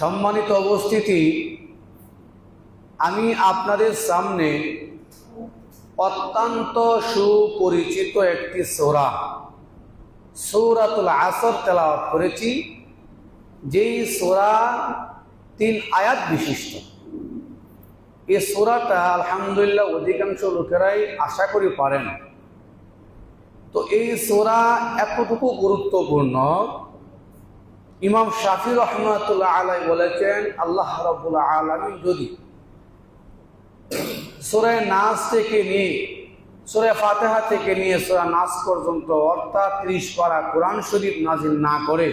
সম্মানিত অবস্থিতি আমি আপনাদের সামনে অত্যন্ত সুপরিচিত একটি সোরা, সৌরাতুল আসর তেলাওয়াত করেছি, যেই সোরা তিন আয়াত বিশিষ্ট। এই সোরাটা আলহামদুলিল্লাহ অধিকাংশ লোকেরাই আশা করি পারেন। তো এই সোরা এতটুকু গুরুত্বপূর্ণ। ইমাম শাফি রহমতুল্লাহ আলাই বলেছেন, আল্লাহ রবুল্লা আলমী যদি সোরায় নাচ থেকে নিয়ে, সোরে ফাতেহা থেকে নিয়ে সোরা নাচ পর্যন্ত অর্থাৎ ত্রিশ পারা কোরআন শরীফ নাজিল না করে,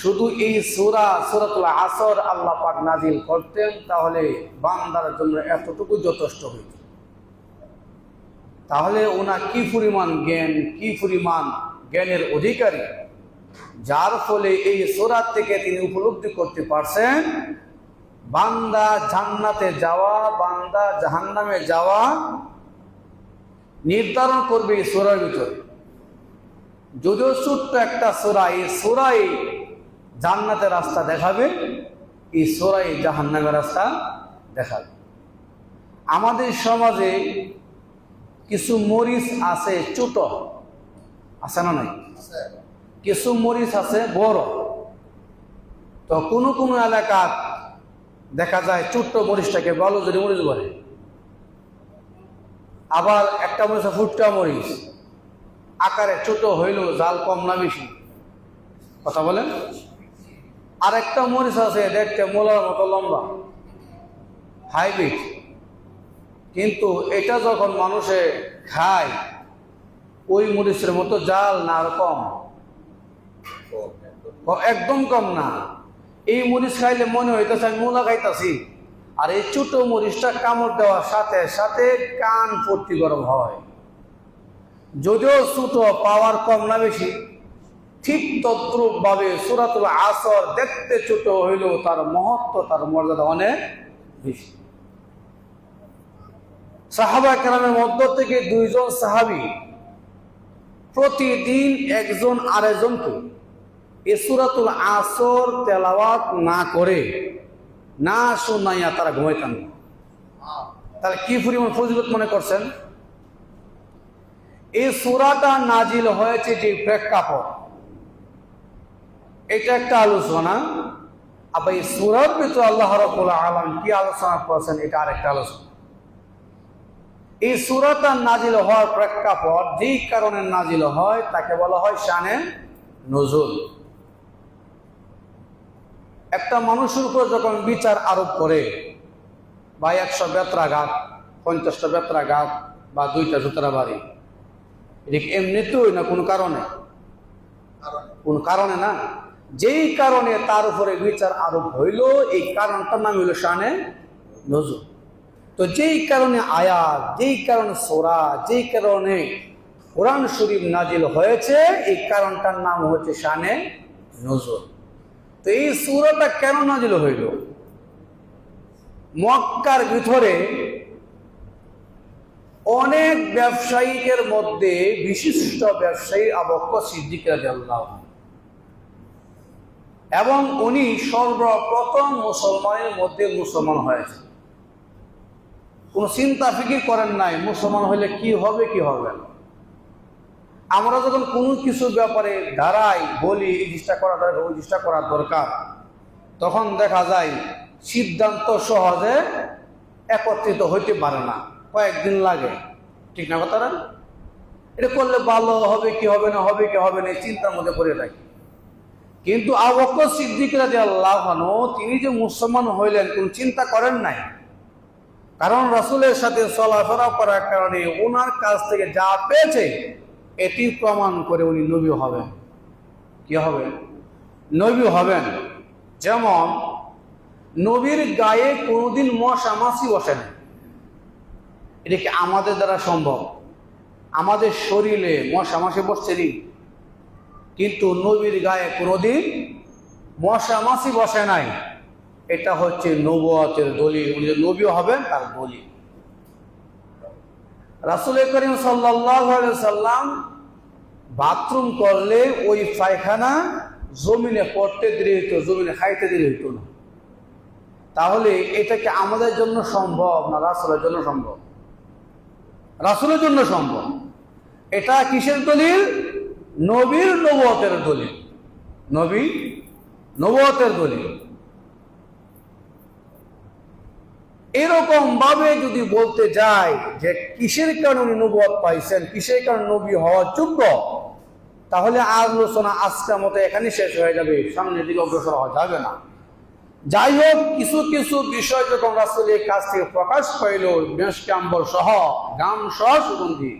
শুধু এই সুরা, সুরাতুল আসর আল্লাহ পাক নাজিল করতেন, তাহলে বান্দার জন্য এতটুকু যথেষ্ট হইত। তাহলে ওনা কি পরিমাণ জ্ঞান, কি পরিমাণ জ্ঞানের অধিকারী? যার ফলে এই সোরাত থেকে তিনি উপলব্ধি করতে পারছেন, বান্দা জান্নাতে যাওয়া, বান্দা জাহান্নামে যাওয়া নির্ধারণ করবে এই সোরার ভিতরে। যদিও ছোট্ট একটা সোরা, এই সোরাই জান্নাতের রাস্তা দেখাবে, এই সোরাই জাহান্নামের রাস্তা দেখাবে। আমাদের সমাজে কিছু মরিচ আছে ছোট আছে না নাই? কিছু মরিচ আছে বড়। তো কোনো কোনো এলাকা দেখা যায় ছোট্ট মরিচটাকে বলো যদি মরিচ বলে। আবার একটা মরিচ ফুটটা মরিচ। আকারে ছোট হইলেও জাল কম না বেশি। কথা বলেন? আর একটা মরিচ আছে দেখতে মোলার মতো লম্বা। হাইব্রিড। কিন্তু এটা যখন মানুষে খায়, ওই মরিচের মতো জাল না আর কম। একদম কম না। এই মরিচ খাইলে মনে হইতেছে আমি মূলা খাইতাছি। আর এই ছোট মরিচটা কামড় দেওয়ার সাথে সাথে কান ভর্তি গরম হয়। যদিও ছোট, পাওয়ার কম না বেশি, ঠিক তদ্রুপ ভাবে সুরাতুল আসর দেখতে ছোট হইলেও তার মহত্ব, তার মর্যাদা অনেক বেশি। সাহাবা কেরামের মধ্য থেকে দুইজন সাহাবি প্রতিদিন একজন আরেকজনকে এ সুরাতুল আসর তেলাওয়াত না করে, না শোনাইয়া তারা ঘুমাইতেন। তারা কি পরিমাণ ফজিলত মনে করছেন? এই সুরাটা নাজিল হয়েছে যে প্রেক্ষাপট। এটা একটা আলোচনা। আবার এই সুরার ভিতরে আল্লাহ আলম কি আলোচনা করছেন, এটা আরেকটা আলোচনা। এই সুরাটা নাজিল হওয়ার প্রেক্ষাপট যেই কারণে নাজিল হয়, তাকে বলা হয় শানে নজরুল একটা মানুষের উপর যখন বিচার আরোপ করে, বা একশো বেত্রাঘাত পঞ্চাশটা বেত্রাঘাত বা দুইটা জুতরা বাড়ি, এটা কি এমনিতেই না কোনো কারণে? কোন কারণে না। যেই কারণে তার উপরে বিচার আরোপ হইল, এই কারণটার নাম হইল শানে নজর তো যেই কারণে আয়াত, যেই কারণে সোরা, যেই কারণে কোরআন শরীফ নাজিল হয়েছে, এই কারণটার নাম হচ্ছে শানে নজর। তো এই সুরাটা কেন নাজিল হইল? মক্কার ভিতরে অনেক ব্যবসায়ীদের মধ্যে বিশিষ্ট ব্যবসায়ী আবক্ষ সিদ্দিক রাদিয়াল্লাহু এবং উনি সর্বপ্রথম মুসলমানের মধ্যে মুসলমান হয়েছে কোনো চিন্তা ফিকির করেন নাই, মুসলমান হলে কি হবে কি হবে না। আমরা যখন কোনো কিছু ব্যাপারে দাঁড়াই বলি, এই জিনিসটা করা দরকার, ওই জিনিসটা করা দরকার, তখন দেখা যায় সিদ্ধান্ত সহজে একত্রিত হইতে পারে না, কয়েকদিন লাগে। ঠিক না কথাটা? এটা করলে ভালো হবে, কি হবে না হবে, কি হবে না চিন্তার মধ্যে পড়ে থাকি। কিন্তু আবক্ক সিদ্দিক রাজি আল্লাহ তিনি যে মুসলমান হইলেন, কোন চিন্তা করেন নাই। কারণ রাসূলের সাথে চলাফেরা করার কারণে ওনার কাছ থেকে যা পেয়েছে, এটি প্রমাণ করে উনি নবী হবেন। কি হবে নবী হবেন। যেমন, নবীর গায়ে কোনোদিন মশা মাছি বসে না। এটা কি আমাদের দ্বারা সম্ভব? আমাদের শরীরে মশা মাছি বসছে নি? কিন্তু নবীর গায়ে কোনোদিন মশা মাছি বসে নাই। এটা হচ্ছে নবুয়তের দলিল। উনি যে নবী হবেন, তার দলিল। রাসুল করিম সাল্লাম বাথরুম করলে ওই পায়খানা জমিনে পড়তে দেরি হইতো, জমিনে খাইতে দেরি হইতো না। তাহলে এটা কি আমাদের জন্য সম্ভব না রাসুলের জন্য সম্ভব? রাসুলের জন্য সম্ভব। এটা কিসের দলিল? নবীর নবতের দলিল। নবী নবতের দলিল। এরকম ভাবে যদি বলতে যায় যে কিসের কারণে উনি নবুয়ত পাইছেন, কিসের কারণে নবী হওয়ার যোগ্য, তাহলে আলোচনা আজকের মতো এখানে শেষ হয়ে যাবে। সামনের দিকে অগ্রসর হওয়া যাবে না। যাই হোক, কিছু কিছু বিষয় যখন রাসুলের কাছ থেকে প্রকাশ পাইল মেষকাম্বর সহ গাম সহ সুগন্ধি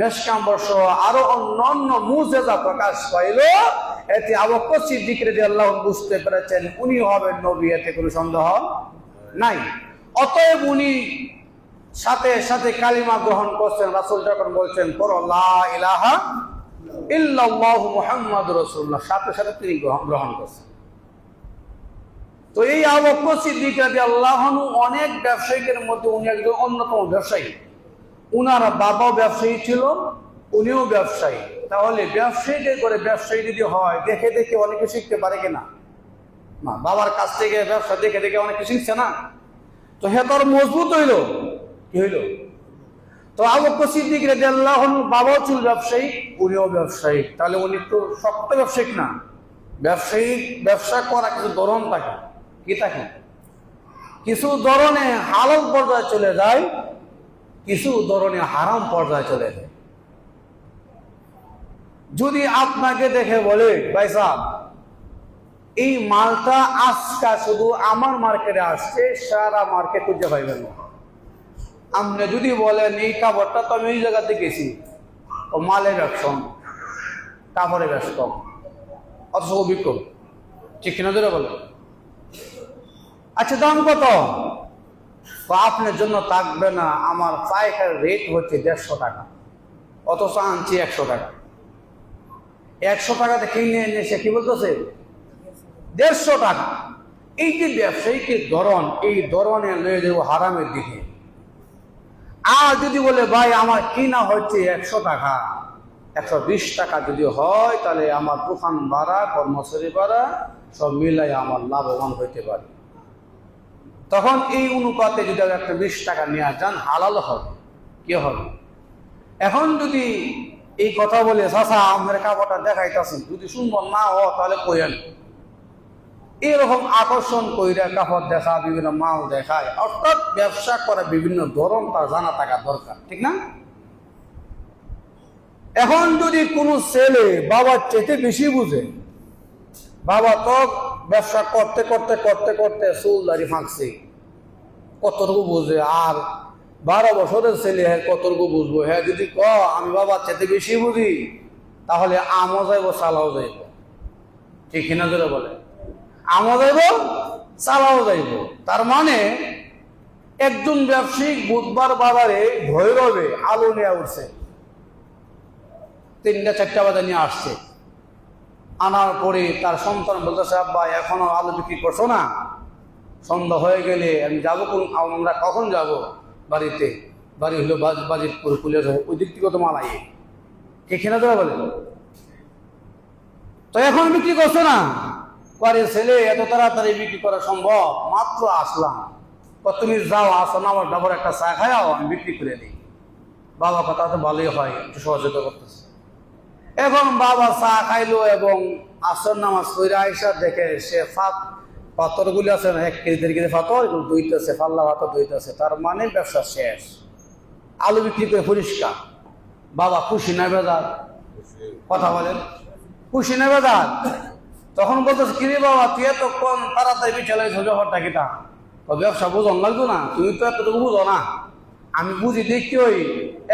মেষকাম্বর সহ আরও অন্যান্য মুজেজা প্রকাশ পাইল, এতে আবক্ক সিদ্দিক রেজি আল্লাহ বুঝতে পেরেছেন, উনি হবেন নবী, এতে কোনো সন্দেহ নাই। অতএব উনি সাথে সাথে কালিমা গ্রহণ করছেন, রাসুল যখন বলছেন ইলাহা ইল্লাল্লাহ মুহাম্মদ রাসূলুল্লাহ, সাথে সাথে তিনি গ্রহণ করছেন। তো এই রাজি আল্লাহনু অনেক ব্যবসায়িকের মধ্যে উনি একজন অন্যতম ব্যবসায়ী। উনার বাবাও ব্যবসায়ী ছিল, উনিও ব্যবসায়ী। তাহলে ব্যবসায়ীদের করে ব্যবসায়ী যদি হয়, দেখে দেখে অনেকে শিখতে পারে কিনা? বাবার কাছ থেকে ব্যবসা দেখে দেখে অনেকে শিখছে না? তো হে তোর মজবুত হইল। কি হইল? তো আবক্ক সিদ্দিক রেজি আল্লাহনু বাবাও ছিল ব্যবসায়ী, উনিও ব্যবসায়ী। তাহলে উনি তো শক্ত ব্যবসায়িক না। ব্যবসায়ী, ব্যবসা করা কিছু ধরন থাকে। কি থাকে? কিছু ধরনে হালাল পর্যায়ে চলে যায়, কিছু ধরনে হারাম পর্যায়ে চলে যায়। যদি আপনাকে দেখে বলে, ভাই সাহেব এই মালটা আজকা শুধু আমার মার্কেটে আসছে, সারা মার্কেট খুঁজে পাইবেন না। আপনি যদি বলেন, এই কাপড়টা তো আমি এই জায়গাতে গেছি ও মালের ব্যবসা কাপড়ের ব্যবসা অথচ অভিজ্ঞ ঠিক কিনা ধরে বলেন? আচ্ছা দাম কত? আপনার জন্য থাকবে না, আমার পাইকার রেট হচ্ছে দেড়শো টাকা। অথচ আনছি একশো টাকা। একশো টাকাতে কিনে এনে সে কি বলতেছে? দেড়শো টাকা। এই যে ব্যবসায়িকের ধরন, এই ধরনে লয়ে দেবো হারামের দিকে। আর যদি বলে, ভাই, আমার কিনা হচ্ছে একশো টাকা, একশো বিশ টাকা যদি হয়, তাহলে আমার দোকান ভাড়া, কর্মচারী ভাড়া, সব মিলাই আমার লাভবান হইতে পারে। তখন এই অনুপাতে যদি একটা বিশ টাকা নেওয়া যান, হালাল হবে। কি হবে? এখন যদি এই কথা বলে চাষা আমাদের কাপড়টা দেখাইতেছেন, যদি সুন্দর না হ তাহলে কইেন এরকম আকর্ষণ কইরা কাপড় দেখা বিভিন্ন মাল দেখায়। অর্থাৎ ব্যবসা করা বিভিন্ন ধরন তার জানা থাকা দরকার, ঠিক না? এখন যদি কোনো ছেলে বাবার চেতে বেশি বুঝে, বাবা তো ব্যবসা করতে করতে করতে করতে চুল দাড়ি ফাঁকছে, কতটুকু বুঝে আর বারো বছরের ছেলে হ্যাঁ কতটুকু বুঝব? হ্যাঁ যদি ক আমি বাবার চেতে বেশি বুঝি, তাহলে আমও যাইব, চালাও যাইব। ঠিক না ধরে বলে? যাইব, চালাও যাইব। তার মানে একজন ব্যবসায়িক বুধবার বাজারে ভৈরবে আলু নিয়ে উঠছে। তিনটা, চারটা বাজে নিয়ে আসছে। আনার পরে তার সন্তান বলতেছে, আব্বা, এখনও আলু বিক্রি করছ না? সন্ধ্যা হয়ে গেলে আমি যাব কোন, আমরা কখন যাব বাড়িতে? বাড়ি হলো বাজির পুলে ওই দিক থেকে তো মাল আইয়ে কে খেনা দেওয়া বলে? তো এখন বিক্রি করছ না? পরে ছেলে, এত তাড়াতাড়ি বিক্রি করা সম্ভব? মাত্র আসলাম। তুমি যাও, আসো না আমার ডাবর একটা চা খায়াও আমি বিক্রি করে দিই। বাবা কথা তো ভালোই হয়, একটু সহযোগিতা করতেছে। এখন বাবা চা খাইলো এবং আসর নামাজ কইরা আইসা দেখে সে ফাত পাথরগুলি আছে এক কেজি দেড় কেজি পাথর এগুলো দুইতেছে পাল্লা পাথর দুইতেছে তার মানে ব্যবসা শেষ। আলু বিক্রি করে পরিষ্কার। বাবা খুশি না বেজার? কথা বলেন। খুশি না বেজার? তখন বলতেছে কিরে বাবা, তুই এত কম তাড়াতাড়ি বিছালাই ব্যাপারটা কিটা তো? ব্যবসা বোঝন লাগতো না, তুমি তো এতটুকু বুঝো না। আমি বুঝি দেখি ওই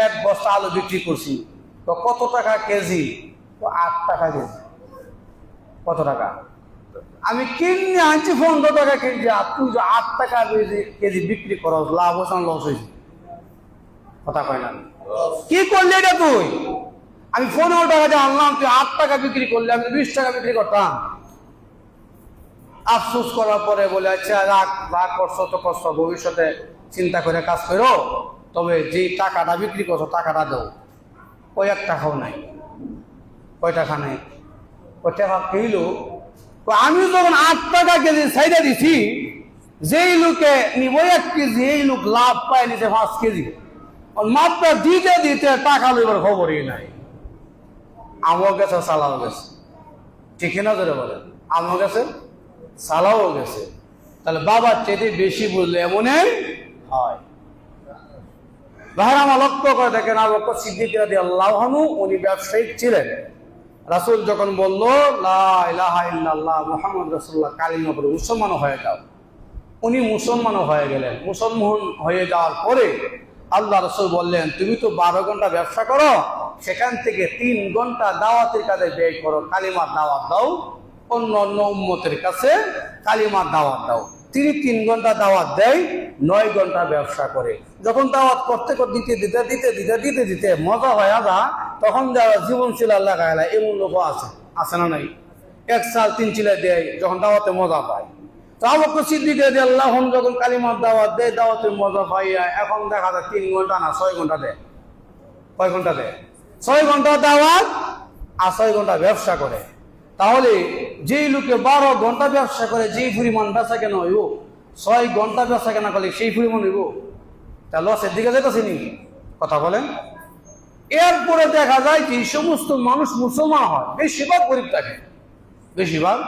এক বস্তা আলু বিক্রি করছি। তো কত টাকা কেজি? তো আট টাকা কেজি। কত টাকা? আমি কিনে আনছি, পনেরো টাকা কেজি। আর তুই যে আট টাকা কেজি বিক্রি করো লাভ হচ্ছে না লস হয়েছে কথা কয় না। কি করলি এটা তুই? আমি পনেরো টাকা দিয়ে আনলাম, তুই আট টাকা বিক্রি করলি, আমি বিশ টাকা বিক্রি করতাম। আফসোস করার পরে বলে আচ্ছা রাগ রাগ করছ তো করছ, ভবিষ্যতে চিন্তা করে কাজ করো। তবে যে টাকাটা বিক্রি করছ, টাকাটা দেও। ওই এক টাকাও নাই। কয় টাকা কিলো? কয়, আমি যখন আট টাকা কেজি সাইডে দিছি, যেই লোকে নিব, এক কেজি, এই লোক লাভ পায় নিতে পাঁচ কেজি। মাত্র দিতে দিতে টাকা লইবার খবরই নাই। আমও গেছে সালাও গেছে। ঠিক না ধরে বলে আমও গেছে সালাও গেছে। তাহলে বাবার চেয়ে বেশি বললে এমনই হয়। লক্ষ্য করে দেখেন বকর সিদ্দিক রাদিয়াল্লাহু উনি ব্যবসায়িক ছিলেন। রাসূল যখন বলল মুহাম্মদ রাসূলুল্লাহ কালিমা পড়ে মুসলমান হয়ে যাও। উনি মুসলমান হয়ে গেলেন। মুসলমান হয়ে যাওয়ার পরে আল্লাহ রসুল বললেন, তুমি তো বারো ঘণ্টা ব্যবসা করো, সেখান থেকে তিন ঘণ্টা দাওয়াতের কাজে ব্যয় করো, কালিমার দাওয়াত দাও অন্য অন্য উম্মতের কাছে কালিমার দাওয়াত দাও। তিনি তিন ঘণ্টা দাওয়াত দেয়, নয় ঘণ্টা ব্যবসা করে। যখন দাওয়াত করতে দিতে দিতে দিতে দিতে দিতে দিতে মজা হয় আদা তখন যারা জীবনশীল আল্লাহ গায়লা এমন লোক আছে। আছে না নাই? এক সাল তিন চিলে দেয়, যখন দাওয়াতে মজা পায়। তো আবক্ক সিদ্দিক আল্লাহ যখন কালিমার দাওয়াত দেয় দাওয়াতের মজা পাইয়া এখন দেখা যায় তিন ঘণ্টা না, ছয় ঘণ্টা দেয়। কয় ঘণ্টা দেয়? ছয় ঘণ্টা দাওয়াত আর ছয় ঘণ্টা ব্যবসা করে। তাহলে যেই লোকে বারো ঘণ্টা ব্যবসা করে, যেই পরিমাণ ব্যবসা কেন হইব, ছয় ঘণ্টা ব্যবসা কেন করলে সেই পরিমাণ হইব? তা লসের দিকে যেতেছে নি কথা বলেন। এরপরে দেখা যায় এই সমস্ত মানুষ মুসলমান হয়, বেশিরভাগ গরিব থাকে। বেশিরভাগ।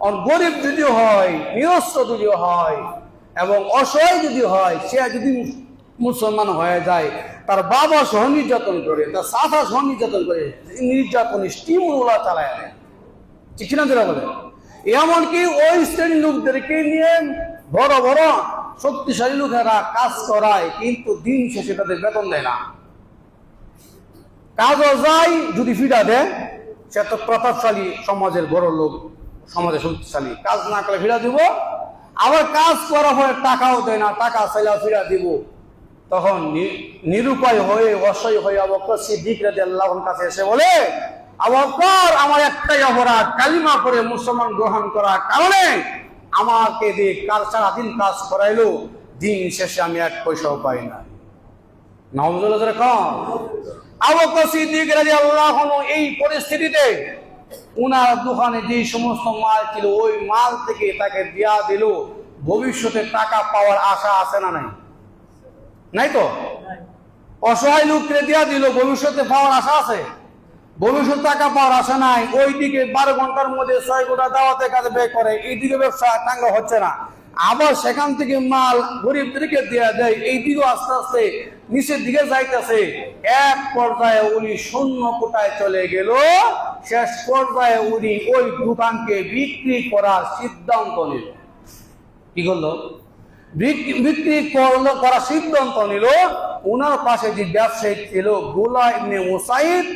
আর গরিব যদি হয়, নিরস্ত যদি হয়, এবং অসহায় যদি হয়, সে যদি মুসলমান হয়ে যায়, তার বাবা সহ নির্যাতন করে, তার সাথা সহ নির্যাতন করে নির্যাতন স্টিমুলা চালায় ঠিক না এমনকি ওই শ্রেণির লোকদেরকে নিয়ে বড় বড় শক্তিশালী লোকেরা কাজ করায়, কিন্তু দিন শেষে তাদের বেতন দেয় না। কাজও যায়, যদি ফিরা দেয়, সে তো প্রতাপশালী সমাজের বড় লোক, সমাজের শক্তিশালী। কাজ না করলে ফিরা দিব, আবার কাজ করার পরে টাকাও দেয় না, টাকা চাইলে ফিরা দিব। তখন নিরুপায় হয়ে, অসহায় হয়ে অবকর সিদ্দিক রাজি আল্লাহর কাছে এসে বলে অবকর আমার একটাই অপরাধ কালিমা করে মুসলমান গ্রহণ করার কারণে আমাকে দিয়ে কাজ সারাদিন কাজ করাইলো দিন শেষে আমি এক পয়সাও পাই না। ধরে কম আবু বকর সিদ্দিক রাদিয়াল্লাহু আনহু এই পরিস্থিতিতে উনার দোকানে যে সমস্ত মাল ছিল ওই মাল থেকে তাকে দেয়া দিল। ভবিষ্যতে টাকা পাওয়ার আশা আছে না নাই? নাই তো? অসহায় লোককে দেয়া দিল ভবিষ্যতে পাওয়ার আশা আছে? ভবিষ্যৎ টাকা পাওয়ার আশা নাই ওই দিকে বারো ঘণ্টার মধ্যে ছয় গোটা দাওয়াতে কাজে ব্যয় করে, এইদিকে ব্যবসা টাঙ্গা হচ্ছে না। আবার সেখান থেকে মাল গরিবদেরকে দেওয়া দেয় এই দিকেও আস্তে আস্তে নিচের দিকে যাইতেছে। এক পর্যায়ে উনি শূন্য কোটায় চলে গেল, শেষ পর্যায়ে উনি ওই দোকানকে বিক্রি করার সিদ্ধান্ত নিল। কি করল? বিক্রি করল, করার সিদ্ধান্ত নিল, ওনার পাশে যে ব্যবসায়ী ছিল গোলা ইবনে মুসাইদ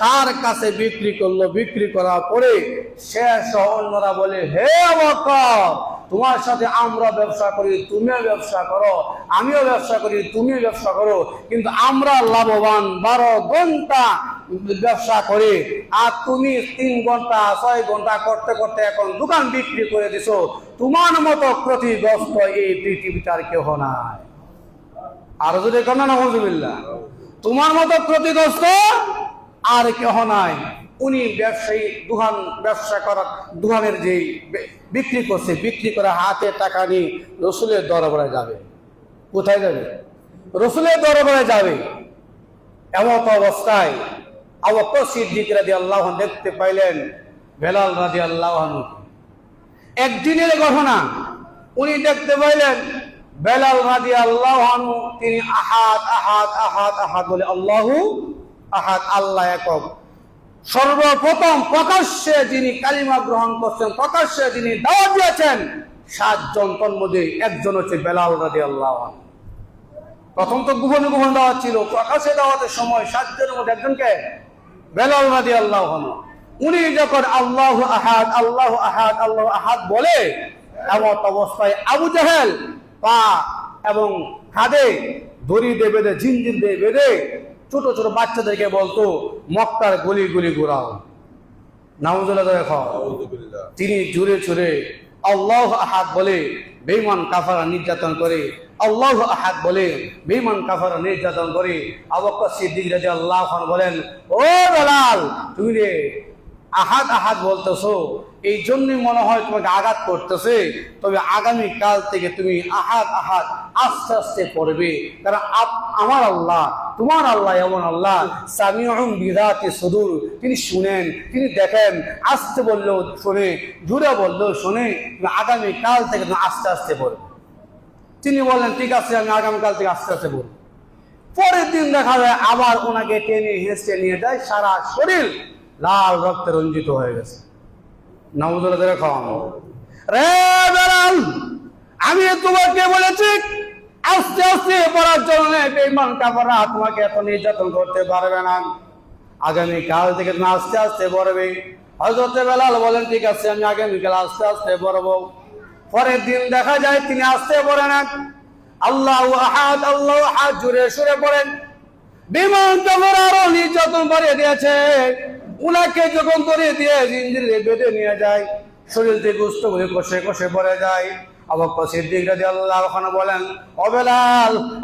তার কাছে বিক্রি করল, বিক্রি করার পরে শেষ অন্যরা বলে, হে অবকর, তোমার সাথে আমরা ব্যবসা করি, তুমিও ব্যবসা করো, আমিও ব্যবসা করি, তুমিও ব্যবসা করো, কিন্তু আমরা লাভবান বারো ঘণ্টা ব্যবসা করি, আর তুমি তিন ঘণ্টা, ছয় ঘণ্টা করতে করতে এখন দোকান বিক্রি করে দিছো। তোমার মতো ক্ষতিগ্রস্ত এই পৃথিবীতে আর কেহ নাই। আর যদি কেন না তোমার মতো ক্ষতিগ্রস্ত আর কেহ নাই। উনি ব্যবসায়ী দোকান ব্যবসা করার দোকানের যে বিক্রি করছে, বিক্রি করে হাতে টাকা নিয়ে রসুলের দরবারে যাবে। কোথায় যাবে? রসুলের দরবারে যাবে। এমত অবস্থায় আবকর সিদ্দিক রাজি আল্লাহ দেখতে পাইলেন বেলাল রাজি আল্লাহ একদিনের ঘটনা, উনি দেখতে পাইলেন বেলাল রাজি আল্লাহ তিনি আহাদ আহাদ আহাদ আহাদ বলে আল্লাহু আহাদ আল্লাহ একক সর্বপ্রথম প্রকাশ্যে যিনি কালিমা গ্রহণ করছেন, প্রকাশ্যে যিনি দাওয়াত দিয়েছেন, সাতজন তন্মধ্যে একজন হচ্ছে বেলাল রাজি আল্লাহ প্রথম তো গোপনে গোপন দাওয়াত ছিল প্রকাশে দাওয়াতের সময় সাতজনের মধ্যে একজনকে বেলাল রাদি আল্লাহ উনি যখন আল্লাহ আহাদ আল্লাহ আহাদ আল্লাহ আহাদ বলে এমন অবস্থায় আবু জাহেল পা এবং হাদে দড়ি দিয়ে বেঁধে, ঝিনঝিন দিয়ে বেঁধে ছোট ছোট বাচ্চাদেরকে বলতো মক্কার গুলি গুলি ঘুরাও। নামজুল্লাহ দেখো তিনি জুড়ে ছুড়ে আল্লাহ আহাদ বলে বেইমান কাফারা নির্যাতন করে আল্লাহ আহাদ বলে বেমান কাফারা নির্যাতন করে। আবক্কর সিদ্দিক রাজি আল্লাহ বলেন ও দালাল তুমি রে আহাদ আহাত বলতেছো, এই জন্যই মনে হয় তোমাকে আঘাত করতেছে, তবে আগামী কাল থেকে তুমি আহাদ আহাত আস্তে আস্তে পড়বে। কারণ আমার আল্লাহ, তোমার আল্লাহ এমন আল্লাহ সামিউম বিদাতি সুদূর, তিনি শুনেন, তিনি দেখেন, আস্তে বললেও শোনে জুড়ে বললেও শোনে আগামী কাল থেকে তুমি আস্তে আস্তে পড়বে। তিনি বললেন, ঠিক আছে, আমি আগামীকাল থেকে আস্তে আস্তে বলব পরের দিন দেখা যায়, আবার ওনাকে টেনে হেসে নিয়ে যায়, সারা শরীর লাল রক্তে রঞ্জিত হয়ে গেছে। নামুদুল্লাহ ধরে খাওয়ানো রে বেড়াল আমি তোমাকে বলেছি, আস্তে আস্তে পড়ার জন্য বেমান কাপড়া তোমাকে এত নির্যাতন করতে পারবে না। আগামী কাল থেকে তুমি আস্তে আস্তে পড়বে। হজরতে বেলাল বলেন, ঠিক আছে, আমি আগামীকাল আস্তে আস্তে পড়ব। পরের দিন দেখা যায় তিনি আস্তে না। আল্লাহ আহাদ আল্লাহ আহাদ জুড়ে সুরে পড়েন। বিমান কাপড় আরও নির্যাতন বাড়িয়ে দিয়েছে। উনাকে যখন ধরে দিয়ে জিঞ্জিরে বেঁধে নিয়ে যায়, শরীর থেকে গুস্ত হয়ে কষে কষে পড়ে যায়।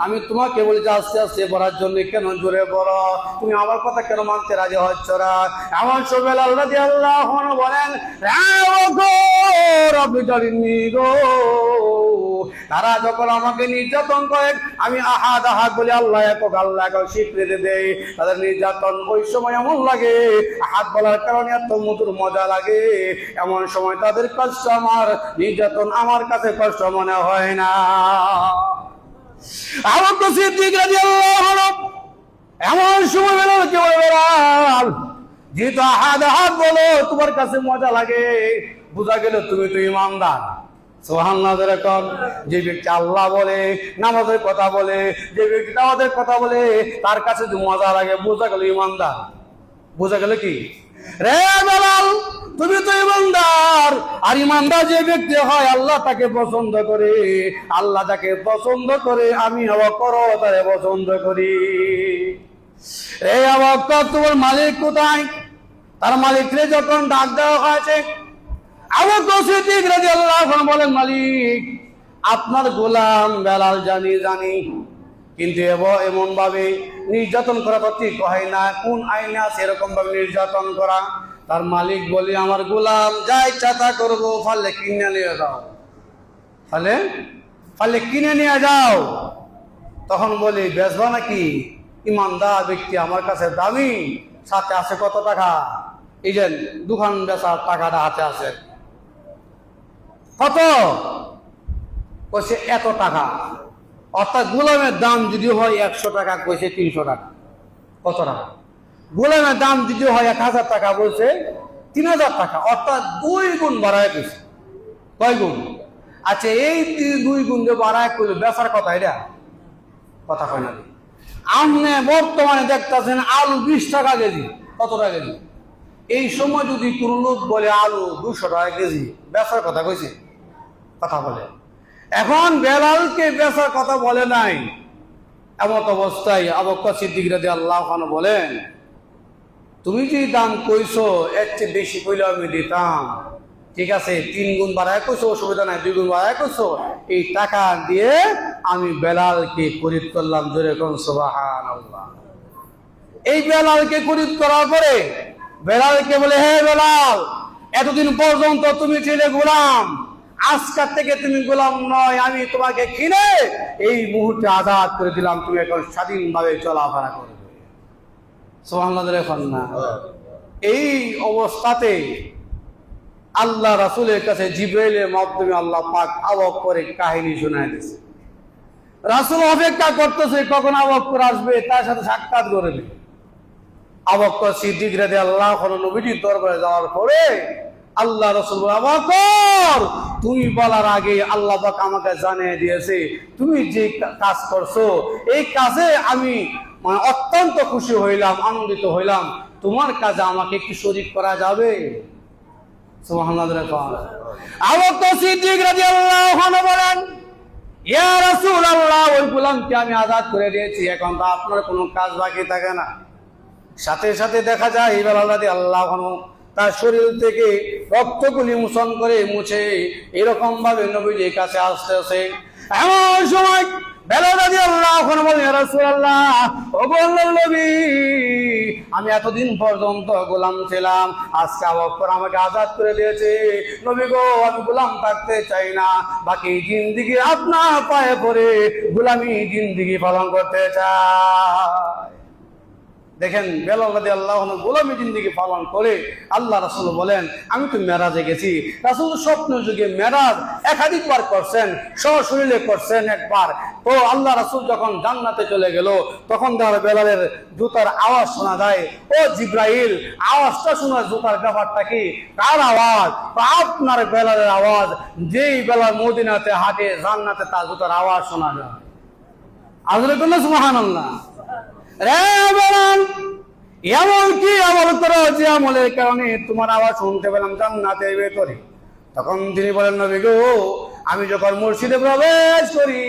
আমি তোমাকে বলি যে আস্তে আস্তে পড়ার জন্য কেন জোরে পড়ো? তুমি আমার কথা কেন মানতে রাজি হচ্ছ না? এমন সোবেলাল রাজি আল্লাহ বলেন তারা যখন আমাকে নির্যাতন করেন আমি আহাদ আহাদ বলে, আল্লাহ একক আল্লাহ একক স্বীকৃতি দেয় তাদের নির্যাতন ওই সময় এমন লাগে, আহাদ বলার কারণে এত মধুর মজা লাগে। এমন সময় তাদের কাছে আমার নির্যাতন আমার কাছে কষ্ট মনে হয় না। আমার তো সিদ্দিক এমন সময় কি বলে বেড়াল? যেহেতু আহাদ আহাদ বলো, তোমার কাছে মজা লাগে। বোঝা গেল তুমি তো ইমানদার। সোহান্না এরকম যে ব্যক্তি আল্লাহ বলে, নামাজের কথা বলে, যে ব্যক্তি নামাজের কথা বলে, তার কাছে মজা লাগে, বোঝা গেল ইমানদার। বোঝা গেল কি? রে বেলাল, তুমি তো ইমানদার। আর ইমানদার যে ব্যক্তি হয়, আল্লাহ তাকে পছন্দ করে। আল্লাহ তাকে পছন্দ করে, আমি তারে পছন্দ করি। তোমার মালিক কোথায়? তার মালিকরে যখন ডাক দেওয়া হয়েছে আনহু বলেন, মালিক, আপনার গোলাম বেলাল জানি জানি। কিন্তু এমন ভাবে নির্যাতন করা তো ঠিক হয় না। কোন আইনে আছে এরকম ভাবে নির্যাতন করা? তার মালিক বলে, আমার গোলাম যা ইচ্ছা তা করব, ফালে কিনে নিয়ে যাও। ফালে? ফালে কিনে নিয়ে যাও। তখন বলি, বেচবা নাকি? ইমানদার ব্যক্তি আমার কাছে দামি। সাথে আছে কত টাকা? এই যে দোকান বেচার টাকাটা হাতে আছে। কত? কইছে, এত টাকা। অর্থাৎ গোলামের দাম যদি হয় একশো টাকা কইছে তিনশো টাকা। কত টাকা? গোলামের দাম যদি হয় এক হাজার টাকা বলছে তিন হাজার টাকা, অর্থাৎ দুই গুণ বাড়ায় কইছে। কয় গুণ? আচ্ছা এই দুই- গুণ যে বাড়ায় কইল বেচার কথা এটা? কথা কয় না। আপনি বর্তমানে দেখতেছেন আলু বিশ টাকা কেজি, কত টাকা কেজি? এই সময় যদি কোনো লোক বলে আলু দুশো টাকা কেজি বেচার কথা কইছে? কথা বলে। এখন বেলালকে বেচার কথা বলে নাই। এমত অবস্থায় আবক্কা সিদ্দিক রাজি আল্লাহ খান বলেন, তুমি যে দাম কইছো, এর চেয়ে বেশি কইলে আমি দিতাম। ঠিক আছে, তিন গুণ বাড়ায় কইছো, অসুবিধা নাই, দুই গুণ বাড়ায় কইছো। এই টাকা দিয়ে আমি বেলালকে খরিদ করলাম জোরে কোন সুবাহান এই বেলালকে খরিদ করার পরে বেলালকে বলে, হে বেলাল, এতদিন পর্যন্ত তুমি ছিলে গোলাম আজকাল থেকে তুমি গোলাম নয়, আমি তোমাকে কিনে এই মুহূর্তে আজাদ করে দিলাম, তুমি এখন স্বাধীনভাবে চলাফেরা করবে। সোহান্লাদের এখন না। এই অবস্থাতে আল্লাহ রাসুলের কাছে জিব্রাইলের মাধ্যমে আল্লাহ পাক আবক করে কাহিনী শোনায় দিয়েছে রাসুল অপেক্ষা করতেছে, কখন আবক্কর আসবে, তার সাথে সাক্ষাৎ করে করবে আবক্কর সিদ্দিক রেদে আল্লাহ নবীজির দরবারে যাওয়ার পরে আল্লাহ রসুল আবক্কর তুমি বলার আগে আল্লাহ আমাকে জানিয়ে দিয়েছে, তুমি যে কাজ করছ, এই কাজে আমি মানে অত্যন্ত খুশি হইলাম, আনন্দিত হইলাম। তোমার কাজে আমাকে কি শরীক করা যাবে? গোলামকে আমি আজাদ করে দিয়েছি, এখন তো আপনার কোনো কাজ বাকি থাকে না। সাথে সাথে দেখা যায়, এই বেলা আল্লাহ তার শরীর থেকে রক্তগুলি মোচন করে মুছে এরকম ভাবে নবীজির কাছে আসতে আসে। এমন সময় আমি এতদিন পর্যন্ত গোলাম ছিলাম, আজকে অবকর আমাকে আজাদ করে দিয়েছে। নবী গো, আমি গোলাম থাকতে চাই না, বাকি জিন্দিগি আপনার পায়ে পড়ে গোলামি জিন্দিগি পালন করতে চাই। দেখেন বেলাল রাদি আল্লাহ গোলামী জিন্দিগি পালন করে। আল্লাহ রাসুল বলেন, আমি তো মেরাজে গেছি। রাসুল স্বপ্ন যুগে মেরাজ একাধিকবার করছেন, সশরীরে করছেন একবার। তো আল্লাহ রাসুল যখন জান্নাতে চলে গেল, তখন তার বেলালের জুতার আওয়াজ শোনা যায়। ও জিব্রাইল, আওয়াজটা শোনা জুতার ব্যাপারটা কি? কার আওয়াজ? আপনার বেলালের আওয়াজ, যেই বেলার মদিনাতে হাটে, জান্নাতে তার জুতার আওয়াজ শোনা যায়। আজরে কোন সুহান আল্লাহ রে বেলাল এমন কি আমল করো যে আমলের কারণে তোমার আওয়াজ শুনতে পেলাম জান্নাতের ভেতরে? তখন তিনি বলেন, নবী গো, আমি যখন মসজিদে প্রবেশ করি,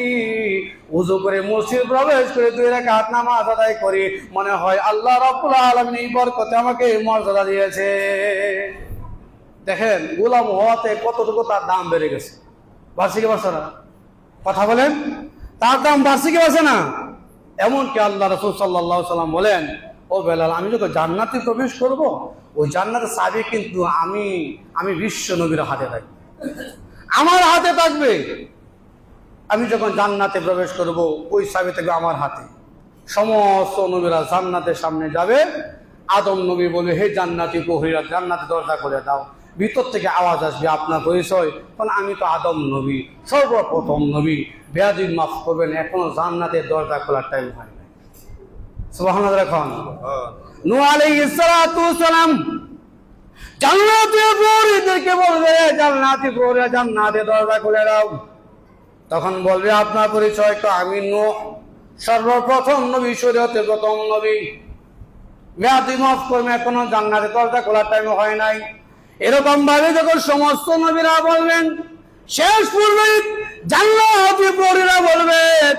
উজু করে মসজিদ প্রবেশ করে দুই রাকাত নামাজ আদায় করি, মনে হয় আল্লাহ রাব্বুল আলামিন এই বরকতে আমাকে মর্যাদা দিয়েছে। দেখেন, গোলাম হওয়াতে কতটুকু তার দাম বেড়ে গেছে? বার্ষিক না কথা বলেন? তার দাম বার্ষিক বাড়ছে না? এমনকি আল্লাহ রসুল সাল্লাহ সাল্লাম বলেন, ও বেলাল, আমি যখন জান্নাতে প্রবেশ করব, ওই জান্নাতের চাবি কিন্তু আমি আমি বিশ্ব নবীর হাতে থাকবে। আমার হাতে থাকবে। আমি যখন জান্নাতে প্রবেশ করব, ওই চাবি থাকবে আমার হাতে। সমস্ত নবীরা জান্নাতের সামনে যাবে। আদম নবী বলে, হে জান্নাতি প্রহরীরা, জান্নাতে দরজা করে দাও। ভিতর থেকে আওয়াজ আসবে আপনার পরিচয়। কারণ আমি তো আদম নবী সর্বপ্রথম নবী। বেয়াদিন মাফ করবেন এখনও জান্নাতের দরজা খোলার টাইম হয় না সুবাহান সালাম জান্নাতে প্রহরীদেরকে বলবে জান্নাতি প্রহরীরা জান্নাতে দরজা খুলে দাও। তখন বলবে আপনার পরিচয় তো আমি নো সর্বপ্রথম নবী শরীয়তে প্রথম নবী। মেয়াদি মাফ করবে এখনও জান্নাতে দরজা খোলার টাইম হয় নাই। এরকম ভাবে যখন সমস্ত নবীরা বলবেন, শেষ পূর্বে জান্নাতি বলবেন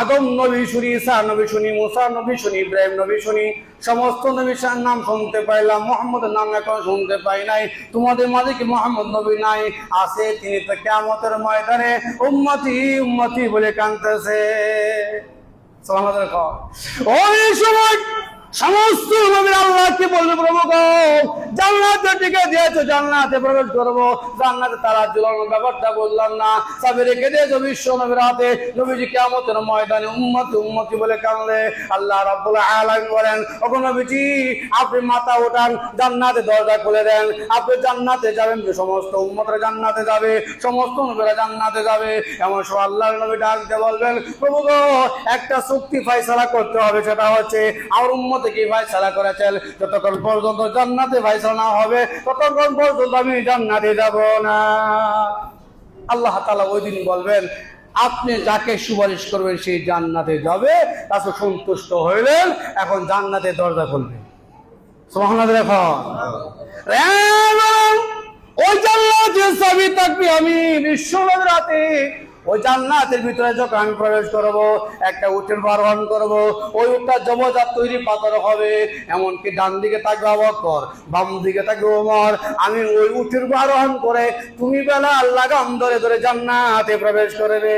আদম নবী শুনি, ঈসা নবী শুনি, মুসা নবী শুনি, ইব্রাহিম নবী শুনি, সমস্ত নবীর নাম শুনতে পাইলাম মোহাম্মদের নাম এখন শুনতে পাই নাই, তোমাদের মাঝে কি মোহাম্মদ নবী নাই? আছে তিনি তো কেমতের ময়দানে উম্মতি উম্মতি বলে কানতেছে ওই সময় সমস্ত নবীর আল্লাহকে বলবে, প্রভু দিয়েছ, জান্নাতে প্রবেশ করব। জান্নাতে তারা ব্যাপারটা বললাম না। রেখে দিয়েছ বিশ্ব নবীর হাতে। নবীজি কেমতের ময়দানে উম্মতি বলে কানলে আল্লাহ বলেন, ওগো নবীজি, আপনি মাথা ওঠান জান্নাতে দরজা খুলে দেন। আপনি জান্নাতে যাবেন সমস্ত উম্মতরা জান্নাতে যাবে, সমস্ত নবীরা জান্নাতে যাবে। এমন সব আল্লাহর নবী ডাকতে বলবেন, প্রভু একটা চুক্তি ফাইসালা করতে হবে, সেটা হচ্ছে, আমার উম্মতে কি ফাইসালা করেছেন? যতক্ষণ পর্যন্ত জান্নাতে ফাইসালা না হবে ততক্ষণ পর্যন্ত আমি জান্নাতে যাব না। আল্লাহ তালা ওই দিন বলবেন আপনি যাকে সুপারিশ করবেন সেই জান্নাতে যাবে তাকে সন্তুষ্ট হইলেন এখন জান্নাতে দরজা খুলবে। সোহানা দেখো ওই থাকবে আমি বিশ্বনবীর রাতে ওই জান্নাতের ভিতরে যখন আমি প্রবেশ করব, একটা উটের আরোহণ করব, ওই উটটা জমজাত তৈরি পাথর হবে, এমনকি ডান দিকে থাকবে অবকর বাম দিকে থাকবে ওমর আমি ওই উটের আরোহণ করে তুমি বেলা আল্লাহ গাম ধরে ধরে জান্নাতে প্রবেশ করবে।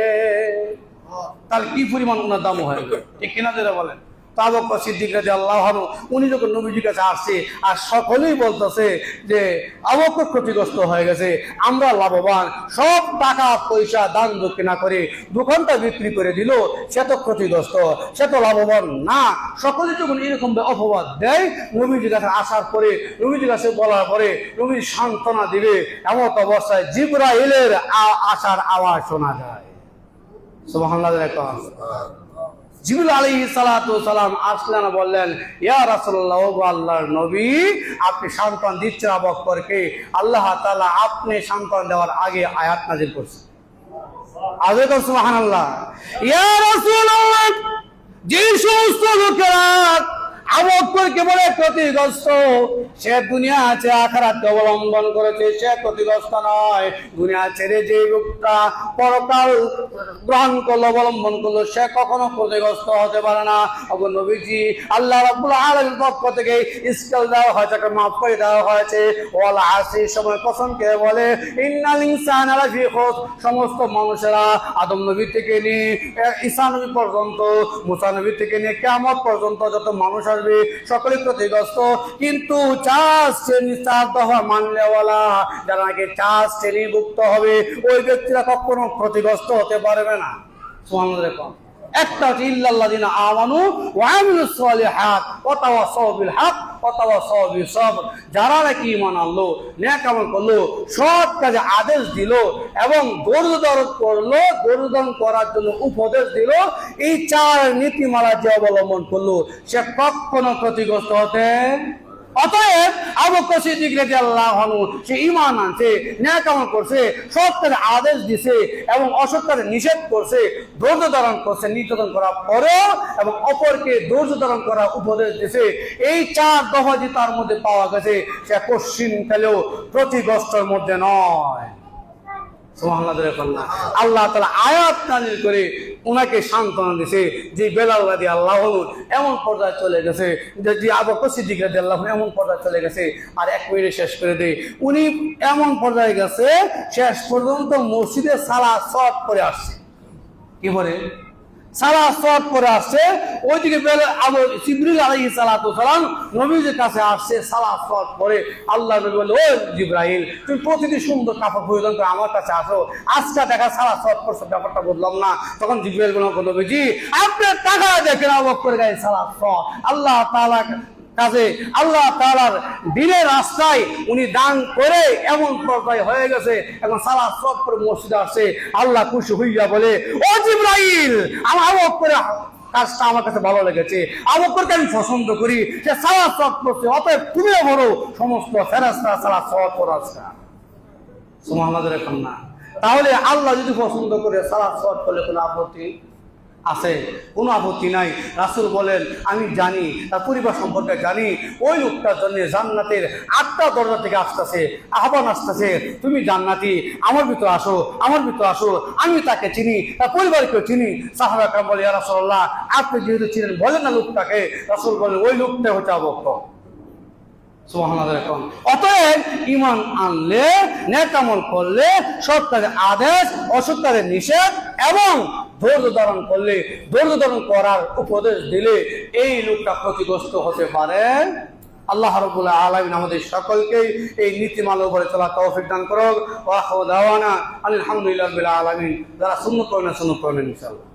তার কি পরিমাণ ওনার দাম হয়ে ঠিক কিনা যেটা বলেন। তাবক সিদ্দিক রাজি আল্লাহ উনি যখন নবীজির কাছে আসছে, আর সকলেই বলতেছে যে আবক্ষ ক্ষতিগ্রস্ত হয়ে গেছে, আমরা লাভবান, সব টাকা পয়সা দান দক্ষিণা করে দোকানটা বিক্রি করে দিল, সে তো ক্ষতিগ্রস্ত, সে তো লাভবান না। সকলে যখন এরকম অপবাদ দেয়, নবীজির কাছে আসার পরে, নবীজির কাছে বলার পরে, নবী সান্ত্বনা দিবে এমন অবস্থায় জিব্রাইলের আসার আওয়াজ শোনা যায়। সুবহানাল্লাহ জিবুল আলী সালাম আসলেন বললেন, ইয়া গো আল্লাহর নবী, আপনি সান্তান দিচ্ছেন আবক্করকে আল্লাহ তালা আপনি সান্তান দেওয়ার আগে আয়াত নাজির করছেন। আগে তো সুবহানাল্লাহ। ইয়া রাসুল যে সমস্ত লোকেরা কেবল ক্ষতিগ্রস্ত। সে দুনিয়া আছে আখারাতকে অবলম্বন করেছে, সে ক্ষতিগ্রস্ত নয়। দুনিয়া ছেড়ে যে পরকাল গ্রহণ করল, অবলম্বন করল, সে কখনো ক্ষতিগ্রস্ত হতে পারে না। নবীজি, আল্লাহ পক্ষ থেকে দেওয়া হয়েছে, একটা মাফ করে দেওয়া হয়েছে। ওয়াল আসির সময় বলে, ইন্নাল ইনসানা সমস্ত মানুষেরা আদম নবী থেকে নিয়ে ঈসা নবী পর্যন্ত, মুসা নবী থেকে নিয়ে, কিয়ামত পর্যন্ত যত মানুষ আসবে সকলে ক্ষতিগ্রস্ত কিন্তু চাষ শ্রেণি চার দফা মানলেওয়ালা, যারা নাকি চার শ্রেণীভুক্ত হবে, ওই ব্যক্তিরা কখনো ক্ষতিগ্রস্ত হতে পারবে না দেখুন। একটা হচ্ছে ইল্লাল্লাযিনা আমানু ওয়া আমিলুস সালিহাত, ওয়া তাওয়াসাউ বিল হক ওয়া তাওয়াসাউ বিস সবর যারা নাকি ঈমান আনলো, নেক আমল করল, সৎ কাজে আদেশ দিল এবং ধৈর্য ধারণ করল ধৈর্য ধারণ করার জন্য উপদেশ দিল, এই চার নীতিমালা যে অবলম্বন করল, সে কখনো ক্ষতিগ্রস্ত হতে অতএব আবু কসিদ্দিক রাদিয়াল্লাহু আল্লাহ সে ইমান আনছে ন্যায় কামল করছে, সত্যের আদেশ দিছে এবং অসত্যের নিষেধ করছে, ধৈর্য ধারণ করছে, নির্যাতন করার পরেও এবং অপরকে ধৈর্য ধারণ করার উপদেশ দিছে এই চার দফা যে তার মধ্যে পাওয়া গেছে, সে কশ্চিন খেলেও প্রতিগ্রস্তর মধ্যে নয়। আল্লাহ তালা আয়াত নাজিল করে ওনাকে সান্ত্বনা দিছে যে বেলাল রাদি আল্লাহ এমন পর্যায়ে চলে গেছে, যে আবক আবু সিদ্দিক রাদি আল্লাহ এমন পর্যায়ে চলে গেছে। আর এক মিনিটে শেষ করে দেয় উনি এমন পর্যায়ে গেছে, শেষ পর্যন্ত মসজিদে সালা সব করে আসছে। কি বলে? সারা সব করে আসছে। ওইদিকে বেলা, আবু জিবরিল সালাতু সালাম নবীজের কাছে আসছে, সারা সব করে আল্লাহ নবী বলে ও জিব্রাহিল তুমি প্রতিদিন সুন্দর কাপড় পরিধান করে আমার কাছে আসো। আজকে দেখা সারা সব করছ ব্যাপারটা বললাম না। তখন জিব্রাহিল বলে নবীজি, আপনার টাকা দেখেন, অবাক করে গায়ে সারা সব। আল্লাহ তাআলা কাজে আল্লাহ তাআলার দিনের রাস্তায় উনি দান করে এমন পর্যায়ে হয়ে গেছে। এখন সারা সব করে মসজিদে আসছে আল্লাহ খুশি হইয়া বলে, ও জিব্রাইল, আমার করে কাজটা আমার কাছে ভালো লেগেছে। আবকরকে আমি পছন্দ করি। সে সালা সব করছে অতএব তুমিও বলো, সমস্ত ফেরাস্তা সালা সব করাস্তা আমাদের এখন না। তাহলে আল্লাহ যদি পছন্দ করে, সারা সব করলে কোনো আপত্তি আছে, কোনো আপত্তি নাই। রাসুল বলেন, আমি জানি, তার পরিবার সম্পর্কে জানি, ওই লোকটার জন্য জান্নাতের আটটা দরজা থেকে আসতেছে, আহ্বান আসতেছে, তুমি জান্নাতি, আমার ভিতর আসো, আমার ভিতর আসো, আমি তাকে চিনি, তার পরিবারকেও চিনি। সাহাবা কাম বলে রাসুল্লাহ আপনি যেহেতু চিনেন, বলেন না লোকটাকে। রাসুল বলেন, ওই লোকটা হচ্ছে এখন অতএব ইমান আনলে, নেকামল করলে কাজের আদেশ অসৎ কাজের নিষেধ এবং ধৈর্য ধারণ করলে, ধৈর্য ধারণ করার উপদেশ দিলে এই লোকটা ক্ষতিগ্রস্ত হতে পারে। আল্লাহ রবুল্লাহ আলমিন আমাদের সকলকে এই নীতিমালার উপরে চলা তৌফিক দান করুক। ওয়া দাওয়ানা আলহামদুলিল্লাহ আলমিন। যারা শূন্য করেন শূন্য করেন ইনশাল্লাহ